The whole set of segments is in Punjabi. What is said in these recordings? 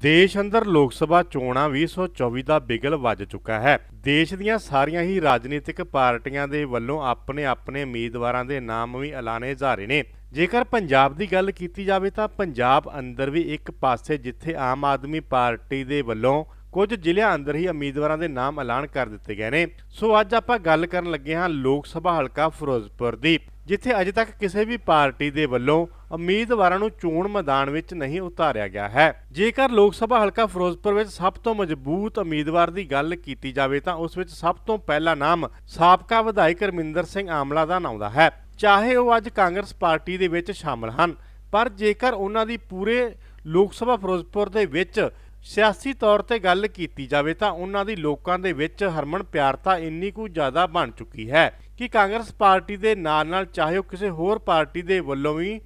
ਦੇਸ਼ ਅੰਦਰ ਲੋਕ ਸਭਾ ਚੋਣਾਂ 2024 ਦਾ ਬਿਗਲ ਵੱਜ ਚੁੱਕਾ ਹੈ। ਦੇਸ਼ ਦੀਆਂ ਸਾਰੀਆਂ ਹੀ ਰਾਜਨੀਤਿਕ ਪਾਰਟੀਆਂ ਦੇ ਵੱਲੋਂ ਆਪਣੇ ਆਪਣੇ ਉਮੀਦਵਾਰਾਂ ਦੇ ਨਾਮ ਵੀ ਐਲਾਨੇ ਜਾ ਰਹੇ ਨੇ। ਜੇਕਰ ਪੰਜਾਬ ਦੀ ਗੱਲ ਕੀਤੀ ਜਾਵੇ ਤਾਂ ਪੰਜਾਬ ਅੰਦਰ ਵੀ ਇੱਕ ਪਾਸੇ ਜਿੱਥੇ ਆਮ ਆਦਮੀ ਪਾਰਟੀ ਦੇ ਵੱਲੋਂ ਕੁਝ ਜ਼ਿਲ੍ਹਿਆਂ ਅੰਦਰ ਹੀ ਉਮੀਦਵਾਰਾਂ ਦੇ ਨਾਮ ਐਲਾਨ ਕਰ ਦਿੱਤੇ ਗਏ ਨੇ। ਸੋ ਅੱਜ ਆਪਾਂ ਗੱਲ ਕਰਨ ਲੱਗੇ ਹਾਂ ਲੋਕ ਸਭਾ ਹਲਕਾ ਫਿਰੋਜ਼ਪੁਰ ਦੀ, ਜਿੱਥੇ ਅਜੇ ਤੱਕ ਕਿਸੇ ਵੀ ਪਾਰਟੀ ਦੇ ਵੱਲੋਂ ਉਮੀਦਵਾਰਾਂ ਨੂੰ ਚੋਣ ਮੈਦਾਨ ਵਿੱਚ ਨਹੀਂ ਉਤਾਰਿਆ ਗਿਆ ਹੈ। ਜੇਕਰ ਲੋਕ ਸਭਾ ਹਲਕਾ ਫਿਰੋਜ਼ਪੁਰ ਵਿੱਚ ਸਭ ਤੋਂ ਮਜ਼ਬੂਤ ਉਮੀਦਵਾਰ ਦੀ ਗੱਲ ਕੀਤੀ ਜਾਵੇ ਤਾਂ ਉਸ ਵਿੱਚ ਸਭ ਤੋਂ ਪਹਿਲਾ ਨਾਮ ਸਾਬਕਾ ਵਿਧਾਇਕ ਰਮਿੰਦਰ ਸਿੰਘ ਆਮਲਾ ਦਾ ਨਾਉਂਦਾ ਹੈ। ਚਾਹੇ ਉਹ ਅੱਜ ਕਾਂਗਰਸ ਪਾਰਟੀ ਦੇ ਵਿੱਚ ਸ਼ਾਮਲ ਹਨ, ਪਰ ਜੇਕਰ ਉਹਨਾਂ ਦੀ ਪੂਰੇ ਲੋਕ ਸਭਾ ਫਿਰੋਜ਼ਪੁਰ ਦੇ ਵਿੱਚ ਸਿਆਸੀ ਤੌਰ ਤੇ ਗੱਲ ਕੀਤੀ ਜਾਵੇ ਤਾਂ ਉਹਨਾਂ ਦੀ ਲੋਕਾਂ ਦੇ ਵਿੱਚ ਹਰਮਨ ਪਿਆਰਤਾ ਇੰਨੀ ਕੁ ਜ਼ਿਆਦਾ ਬਣ ਚੁੱਕੀ ਹੈ ਕਿ ਕਾਂਗਰਸ ਪਾਰਟੀ ਦੇ ਨਾਲ ਨਾਲ ਚਾਹੇ ਉਹ ਕਿਸੇ ਹੋਰ ਪਾਰਟੀ ਦੇ ਵੱਲੋਂ ਵੀ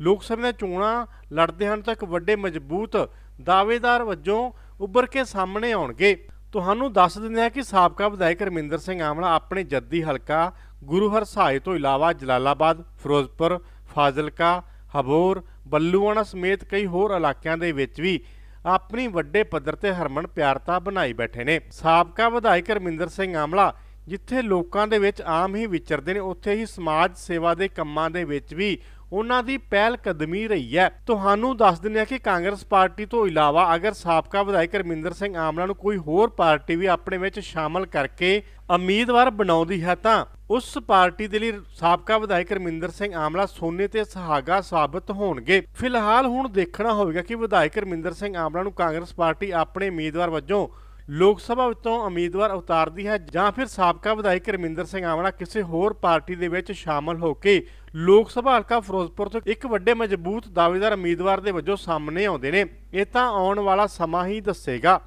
ਲੋਕ ਸਭਾ ਦੀਆਂ ਚੋਣਾਂ ਲੜਦੇ ਹਨ ਤਾਂ ਇੱਕ ਵੱਡੇ ਮਜ਼ਬੂਤ ਦਾਅਵੇਦਾਰ ਵਜੋਂ ਉੱਭਰ ਕੇ ਸਾਹਮਣੇ ਆਉਣਗੇ। ਤੁਹਾਨੂੰ ਦੱਸ ਦਿੰਦੇ ਹਾਂ ਕਿ ਸਾਬਕਾ ਵਿਧਾਇਕ ਰਮਿੰਦਰ ਸਿੰਘ ਆਮਲਾ ਆਪਣੇ ਜੱਦੀ ਹਲਕਾ ਗੁਰੂ ਹਰਸਾਏ ਤੋਂ ਇਲਾਵਾ ਜਲਾਲਾਬਾਦ, ਫਿਰੋਜ਼ਪੁਰ, ਫਾਜ਼ਿਲਕਾ, ਹਬੋਰ, ਬੱਲੂਆਣਾ ਸਮੇਤ ਕਈ ਹੋਰ ਇਲਾਕਿਆਂ ਦੇ ਵਿੱਚ ਵੀ ਆਪਣੀ ਵੱਡੇ ਪੱਧਰ ਤੇ ਹਰਮਨ ਪਿਆਰਤਾ ਬਣਾਈ ਬੈਠੇ ਨੇ। ਸਾਬਕਾ ਵਿਧਾਇਕ ਰਮਿੰਦਰ ਸਿੰਘ ਆਮਲਾ, ਜਿੱਥੇ ਲੋਕਾਂ ਦੇ ਵਿੱਚ ਆਮ ਹੀ ਵਿਚਰਦੇ ਨੇ, ਉੱਥੇ ਹੀ ਸਮਾਜ ਸੇਵਾ ਦੇ ਕੰਮਾਂ ਦੇ ਵਿੱਚ ਵੀ ਉਹਨਾਂ ਦੀ ਪਹਿਲ ਕਦਮੀ ਰਹੀ ਹੈ। ਤੁਹਾਨੂੰ ਦੱਸ ਦਿੰਦੇ ਹਾਂ ਕਿ ਕਾਂਗਰਸ ਪਾਰਟੀ ਤੋਂ ਇਲਾਵਾ ਅਗਰ ਸਾਬਕਾ ਵਿਧਾਇਕ ਰਮਿੰਦਰ ਸਿੰਘ ਆਮਲਾ ਨੂੰ ਕੋਈ ਹੋਰ ਪਾਰਟੀ ਵੀ ਆਪਣੇ ਵਿੱਚ ਸ਼ਾਮਲ ਕਰਕੇ ਉਮੀਦਵਾਰ ਬਣਾਉਂਦੀ ਹੈ ਤਾਂ ਉਸ ਪਾਰਟੀ ਦੇ ਲਈ ਸਾਬਕਾ ਵਿਧਾਇਕ ਰਮਿੰਦਰ ਸਿੰਘ ਆਮਲਾ ਸੋਨੇ ਤੇ ਸਹਾਗਾ ਸਾਬਤ ਹੋਣਗੇ। ਫਿਲਹਾਲ ਹੁਣ ਦੇਖਣਾ ਹੋਵੇਗਾ ਕਿ ਵਿਧਾਇਕ ਰਮਿੰਦਰ ਸਿੰਘ ਆਮਲਾ ਨੂੰ ਕਾਂਗਰਸ ਪਾਰਟੀ ਆਪਣੇ ਉਮੀਦਵਾਰ ਵਜੋਂ ਲੋਕ ਸਭਾ ਵਿੱਚੋਂ ਉਮੀਦਵਾਰ ਉਤਾਰਦੀ ਹੈ ਜਾਂ ਫਿਰ ਸਾਬਕਾ ਵਿਧਾਇਕ ਰਮਿੰਦਰ ਸਿੰਘ ਆਮਲਾ ਕਿਸੇ ਹੋਰ ਪਾਰਟੀ ਦੇ ਵਿੱਚ ਸ਼ਾਮਲ ਹੋ ਕੇ ਲੋਕ ਸਭਾ ਹਲਕਾ ਫਿਰੋਜ਼ਪੁਰ ਤੋਂ ਇੱਕ ਵੱਡੇ ਮਜ਼ਬੂਤ ਦਾਅਵੇਦਾਰ ਉਮੀਦਵਾਰ ਦੇ ਵਜੋਂ ਸਾਹਮਣੇ ਆਉਂਦੇ ਨੇ। ਇਹ ਤਾਂ ਆਉਣ ਵਾਲਾ ਸਮਾਂ ਹੀ ਦੱਸੇਗਾ।